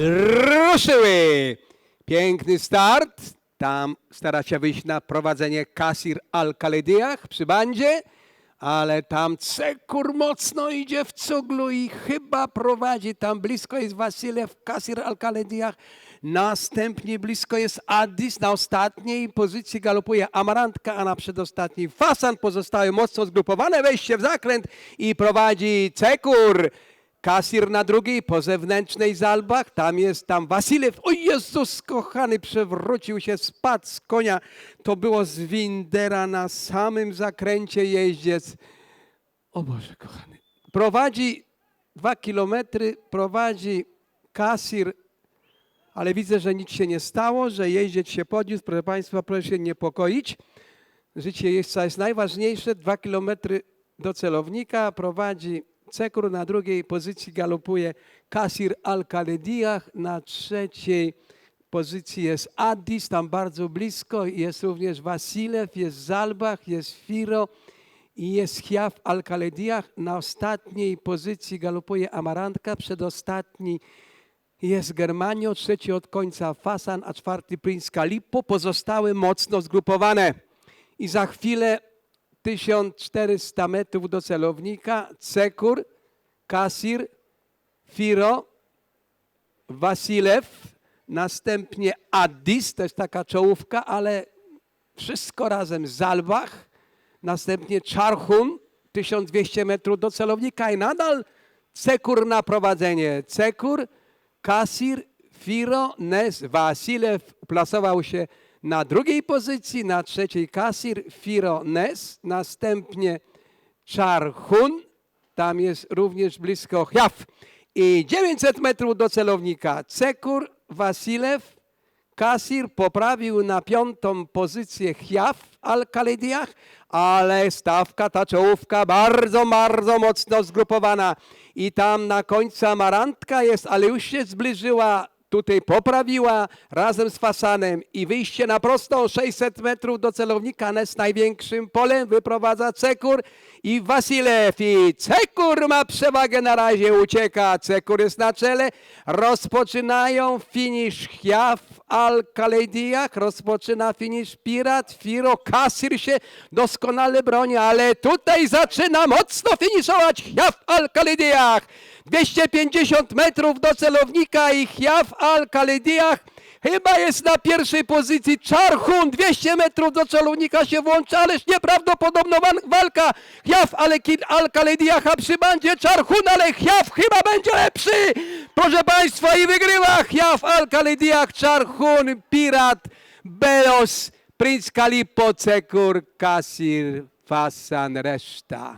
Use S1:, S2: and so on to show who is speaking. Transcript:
S1: ruszyły. Piękny start. Tam stara się wyjść na prowadzenie Kasir Al-Khalediach przy bandzie, ale tam Cekur mocno idzie w cuglu i chyba prowadzi. Tam blisko jest Wasilew, Kasir Al-Khalediach. Następnie blisko jest Addis. Na ostatniej pozycji galopuje Amarantka, a na przedostatniej Fasan. Pozostałe mocno zgrupowane. Wejście w zakręt i prowadzi Cekur. Kasir na drugiej, po zewnętrznej zalbach, tam jest tam Wasilew. O Jezus kochany, przewrócił się, spadł z konia. To było z Windera na samym zakręcie jeździec. O Boże kochany. Prowadzi dwa kilometry, prowadzi Kasir, ale widzę, że nic się nie stało, że jeździec się podniósł. Proszę Państwa, proszę się niepokoić. Życie jeźdźca jest najważniejsze. Dwa kilometry do celownika prowadzi Cekur, na drugiej pozycji galopuje Kasir Al-Khalediach, na trzeciej pozycji jest Addis, tam bardzo blisko, jest również Wasilew, jest Zalbach, jest Firo i jest Chiaf Al-Khalediach. Na ostatniej pozycji galopuje Amarantka, przedostatni jest Germanio, trzeci od końca Fasan, a czwarty Prince Kalipo. Pozostałe mocno zgrupowane. I za chwilę 1400 metrów do celownika Cekur, Kasir, Firo, Wasilew, następnie Addis, to jest taka czołówka, ale wszystko razem Zalbach, następnie Czarchun, 1200 metrów do celownika i nadal Cekur na prowadzenie. Cekur, Kasir, Firo, Nes, Wasilew plasował się na drugiej pozycji, na trzeciej Kasir, Firo, Nes, następnie Czarchun, tam jest również blisko Chiaf i 900 metrów do celownika. Cekur, Wasilew, Kasir poprawił na piątą pozycję Chiaf Al-Khalediach, ale stawka, ta czołówka bardzo, bardzo mocno zgrupowana. I tam na końcu Amarantka jest, ale już się zbliżyła, tutaj poprawiła razem z Fasanem i wyjście na prostą 600 metrów do celownika Nes największym polem wyprowadza Cekur i Wasilew. I Cekur ma przewagę na razie, ucieka. Cekur jest na czele. Rozpoczynają finisz Chiaf Al-Khalediach, rozpoczyna finisz Pirat, Firo, Kasir się doskonale broni, ale tutaj zaczyna mocno finiszować Chiaf Al-Khalediach. 250 metrów do celownika i Chiaf Al-Khalediach chyba jest na pierwszej pozycji. Czarchun 200 metrów do celownika się włącza, ależ nieprawdopodobna wa- walka. Chiaf Al-Khalediach, a przy bandzie Czarchun, ale Chiaf chyba będzie lepszy. Proszę Państwa i wygrywa Chiaf Al-Khalediach, Czarchun, Pirat, Belos, Prince Kalipo, Cekur, Kasir, Fasan, reszta.